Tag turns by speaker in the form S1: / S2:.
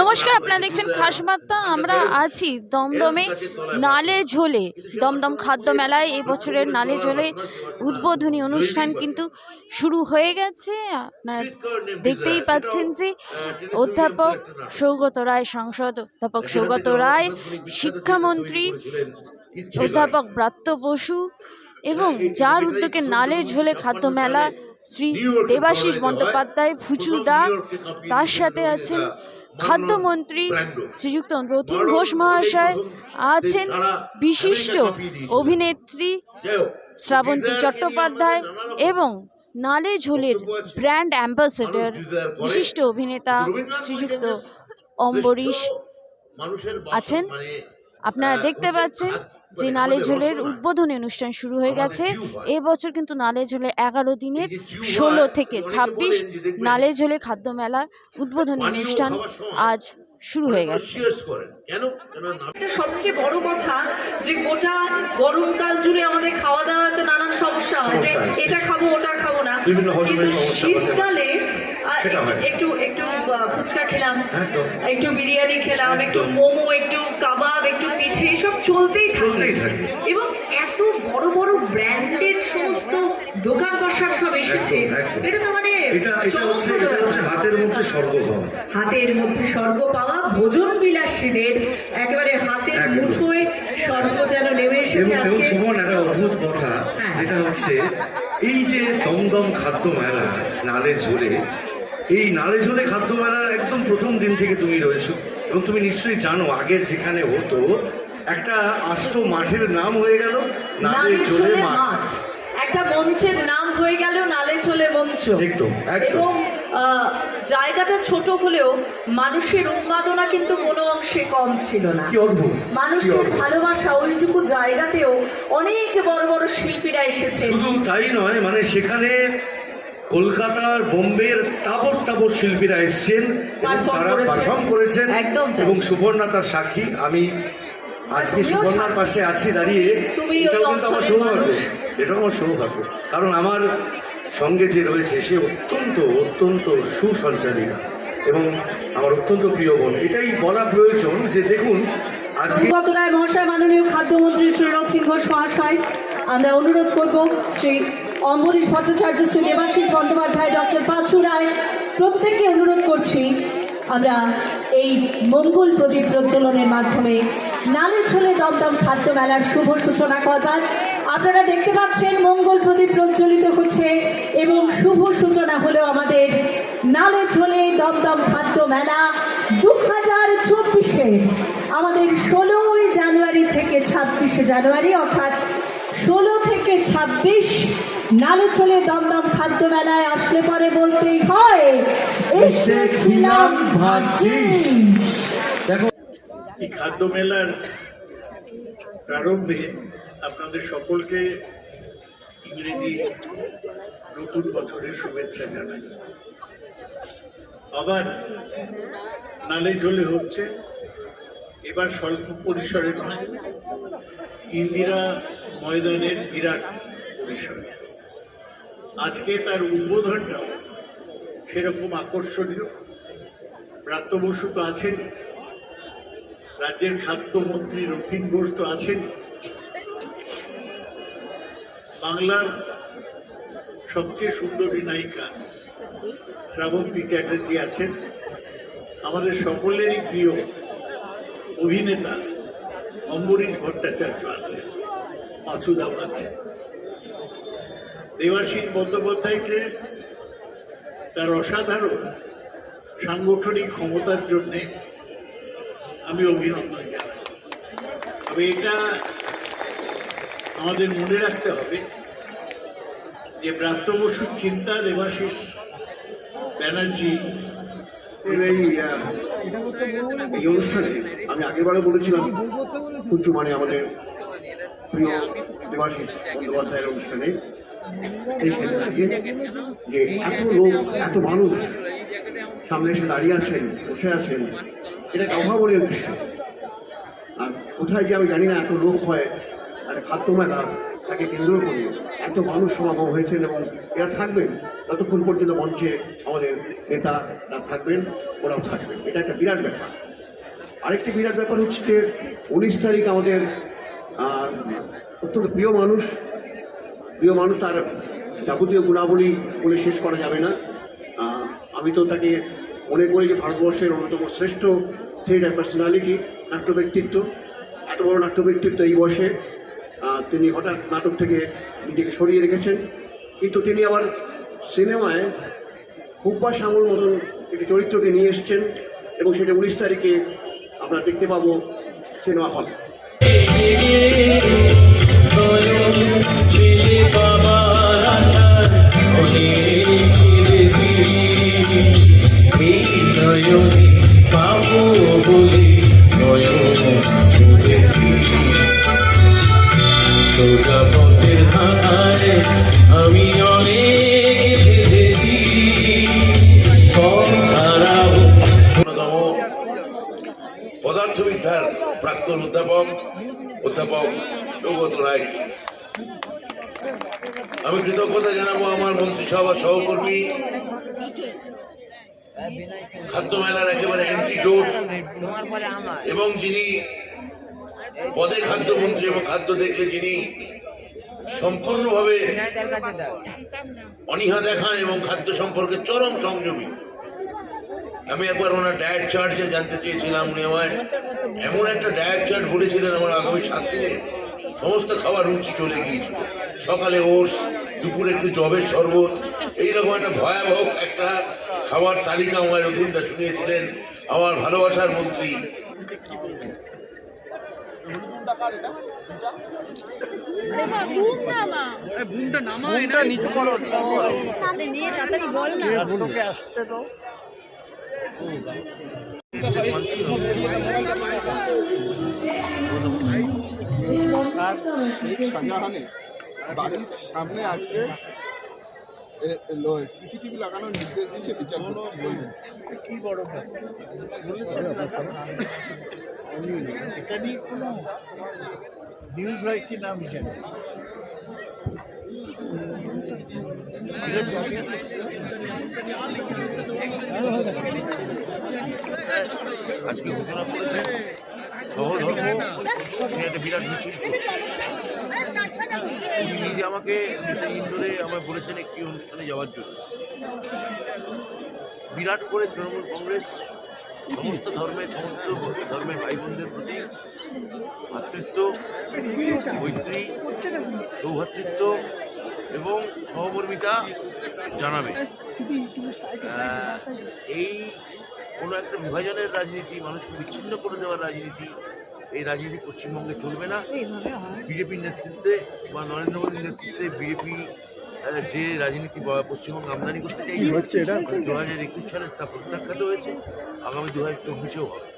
S1: নমস্কার আপনারা। দেখছেন খাসমাত্তা আমরা আছি দমদমে নালে ঝোলে দমদম খাদ্য মেলায় এই বছরের নালে ঝোলে উদ্বোধনী অনুষ্ঠান কিন্তু শুরু হয়ে গেছে। আপনারা দেখতেই পাচ্ছেন যে অধ্যাপক সৌগত রায় সাংসদ অধ্যাপক সৌগত রায় শিক্ষামন্ত্রী অধ্যাপক ব্রাত্য বসু এবং যার উদ্যোগে নালে ঝোলে খাদ্য মেলা শ্রী দেবাশিস বন্দ্যোপাধ্যায় ফুচুদা তার সাথে আছেন খাদ্যমন্ত্রী শ্রীযুক্ত রথিন ঘোষ মহাশয় আছেন বিশিষ্ট অভিনেত্রী শ্রাবন্তী চট্টোপাধ্যায় এবং নালে ঝোলের ব্র্যান্ড অ্যাম্বাসেডর বিশিষ্ট অভিনেতা শ্রীযুক্ত অম্বরীশ আছেন। আপনারা দেখতে পাচ্ছেন যে নালে ঝোলের উদ্বোধনী অনুষ্ঠান শুরু হয়ে গেছে। এবছর কিন্তু নালে ঝোলে এগারো দিনের ষোলো থেকে ছাব্বিশ নালে ঝোলে খাদ্য মেলা উদ্বোধনী অনুষ্ঠান আজ শুরু হয়ে গেছে।
S2: একটা সবচেয়ে বড় কথা যে গোটা গরমকাল জুড়ে আমাদের খাওয়া দাওয়াতে নানান সমস্যা হয় যে এটা খাব ওটা খাব না। কিন্তু। শীতকালে। একটু একটু ফুচকা খেলাম একটু বিরিয়ানি খেলাম একটু মোমো একটু একটু পিঠে সব চলতেই থাকে। এবং এত বড় বড় ব্র্যান্ডেড সমস্ত দোকান বসার সব এসেছে। এটা তো মানে
S3: হাতের মধ্যে স্বর্গ পাওয়া।
S2: হাতের মধ্যে স্বর্গ পাওয়া ভোজন বিলাসীদের একেবারে হাতের মুঠোয় স্বর্গ যেন নেমে এসেছে আজকে।
S3: সুমন একটা অদ্ভুত কথা
S2: হ্যাঁ।
S3: যেটা হচ্ছে এই যে দমদম খাদ্য মেলা নালে ঝোলে এই নালে ঝোলে খাদ্য মেলার একদম প্রথম দিন থেকে তুমি রয়েছো। এবং তুমি নিশ্চয়ই জানো আগের যেখানে হতো একটা আস্ত মাঠের নাম হয়ে গেল নালে মাঠ।
S2: একটা মঞ্চের নাম হয়ে গেল নালে চলে মঞ্চ।
S3: একদম।
S2: এবং জায়গাটা ছোট হলেও মানুষের উন্মাদনা কিন্তু কোনো অংশে কম ছিল না।
S3: কি অদ্ভুত কি
S2: মানুষের ভালোবাসা ওইটুকু জায়গাতেও অনেক বড় বড় শিল্পীরা এসেছে।
S3: শুধু তাই নয় মানে সেখানে কলকাতার বোম্বের তাবর তাবর শিল্পীরা এসছেন তারা পারফর্ম করেছেন এবং সুপর্ণা তার সাক্ষী। আমি আজকে
S2: সাক্ষী।
S3: পাশে আছি দাঁড়িয়ে। এটাও কিন্তু আমার সৌভাগ্য। এটাও আমার সৌভাগ্য। কারণ আমার সঙ্গে যে রয়েছে সে অত্যন্ত অত্যন্ত সুসঞ্চালিকা এবং আমার অত্যন্ত প্রিয় বোন। এটাই বলা প্রয়োজন যে দেখুন আজকে
S2: গত রায় মহাশয় মাননীয় খাদ্যমন্ত্রী শ্রী রথিন ঘোষ মহাশয় আমরা অনুরোধ করব শ্রী অম্বরীশ ভট্টাচার্য শ্রী দেবাশিস বন্দ্যোপাধ্যায়, ডক্টর পাঁচু রায়। প্রত্যেককে অনুরোধ করছি, আমরা এই মঙ্গল প্রদীপ প্রজ্বলনের মাধ্যমে নালে ছোলে দমদম খাদ্য মেলার শুভ সূচনা করবার। আপনারা দেখতে পাচ্ছেন, মঙ্গল প্রদীপ প্রজ্বলিত হচ্ছে এবং শুভ সূচনা হলো আমাদের নালে ছোলে দমদম খাদ্য মেলা দু হাজার চব্বিশে আমাদের ষোলোই জানুয়ারি থেকে ছাব্বিশে জানুয়ারি, অর্থাৎ ষোলো থেকে ছাব্বিশ নালে চলে দমদম খাদ্য মেলায় আসলে পরে বলতেই হয়, এসেছিলাম ভাগ্যিস।
S4: এই খাদ্য মেলার প্রারম্ভে আপনাদের সকলকে ইংরেজি নতুন বছরের শুভেচ্ছা জানাই। আবার নালে ঝোলে হচ্ছে, এবার স্বল্প পরিসরে নয়। ইন্দিরা ময়দানের বিরাট পরিসরে আজকে তার উদ্বোধনটাও সেরকম আকর্ষণীয়। প্রাপ্ত বসু তো আছেন রাজ্যের খাদ্যমন্ত্রী রথিন ঘোষ তো আছেন বাংলার সবচেয়ে সুন্দরী নায়িকা শ্রাবন্তী চ্যাটার্জি আছেন। আমাদের সকলেরই প্রিয় অভিনেতা অম্বরীশ ভট্টাচার্য আছেন পাঁচুদাও আছে দেবাশিস বন্দ্যোপাধ্যায়কে তার অসাধারণ সাংগঠনিক ক্ষমতার জন্যে আমি অভিনন্দন জানাই। তবে এটা আমাদের মনে রাখতে হবে যে প্রাপ্ত বসুর চিন্তা দেবাশিস ব্যানার্জি
S5: এই অনুষ্ঠানে আমি আগেরবারও বলেছিলাম কুচু মানে আমাদের প্রিয় দেবাশিস বন্দ্যোপাধ্যায়ের অনুষ্ঠানে। যে এত লোক এত মানুষ সামনে এসে দাঁড়িয়ে আছেন বসে আছেন এটা একটা অভাবনীয় দৃশ্য আর কোথায় যে আমি জানি না এত লোক হয় আর খাদ্য মেলা তাকে কেন্দ্র করে এত মানুষ সমাগম হয়েছেন এবং এরা থাকবেন ততক্ষণ পর্যন্ত মঞ্চে আমাদের নেতা থাকবেন ওরাও থাকবেন এটা একটা বিরাট ব্যাপার আরেকটি বিরাট ব্যাপার হচ্ছে যে উনিশ তারিখ আমাদের অত্যন্ত প্রিয় মানুষ প্রিয় মানুষ, তার যাবতীয় গুণাবলী বলে শেষ করা যাবে না। আমি তো তাকে মনে করি যে ভারতবর্ষের অন্যতম শ্রেষ্ঠ থিয়েটার পার্সোনালিটি নাট্য ব্যক্তিত্ব। এত বড় নাট্য ব্যক্তিত্ব এই বয়সে তিনি হঠাৎ নাটক থেকে নিজেকে সরিয়ে রেখেছেন। কিন্তু তিনি আবার সিনেমায় হুব্বা শ্যামল মতন একটি চরিত্রকে নিয়ে এসছেন এবং সেটা উনিশ তারিখে আমরা দেখতে পাবো সিনেমা হল।
S4: পথের ধারে আমি অনেক
S6: অন্যতম পদার্থবিদ্যার প্রাক্তন অধ্যাপক অধ্যাপক সৌগত রায়। আমি কৃতজ্ঞতা জানাব আমার মন্ত্রিসভা সহকর্মী। খাদ্য মেলার একেবারে অ্যান্টিডোট এবং যিনি পদে খাদ্যমন্ত্রী এবং খাদ্য দেখলে যিনি সম্পূর্ণভাবে অনীহা দেখান এবং খাদ্য সম্পর্কে চরম সংযমী। আমি একবার ওনার ডায়েট চার্টে জানতে চেয়েছিলাম উনি আমায় এমন একটা ডায়েট চার্ট বলেছিলেন আমার আগামী সাত দিনে। সমস্ত খাবার রুচি চলে গিয়েছিল সকালে ওটস দুপুরে একটু জবের শরবত এইরকম একটা ভয়াবহ একটা খাবার তালিকা আমার রথিনদা শুনিয়েছিলেন আমার ভালোবাসার মন্ত্রী।
S7: শাহজাহানে বাড়ির সামনে আজকে সিসিটিভি লাগানোর নির্দেশ দিয়েছে বিচার বলবেন
S4: কি বড় এটা নিয়ে কোনো নিউজ হয় কি নাম জানি
S6: আজকে ঘোষণা একটা আমাকে ইন্দোরে আমায় বলেছেন একটি অনুষ্ঠানে যাওয়ার জন্য বিরাট করে তৃণমূল কংগ্রেস সমস্ত ধর্মের সমস্ত ধর্মের ভাই বোনদের প্রতি ভাতৃত্ব মৈত্রী সৌভাতৃত্ব এবং সহমর্মিতা জানাবে এই কোনো একটা বিভাজনের রাজনীতি মানুষকে বিচ্ছিন্ন করে দেওয়ার রাজনীতি এই রাজনীতি পশ্চিমবঙ্গে চলবে না। বিজেপির নেতৃত্বে বা নরেন্দ্র মোদীর নেতৃত্বে বিজেপি যে রাজনীতি বা পশ্চিমবঙ্গে আমদানি করতে চাইছে দু হাজার একুশ সালে তা প্রত্যাখ্যাত হয়েছে আগামী দু হাজার চব্বিশেও হবে।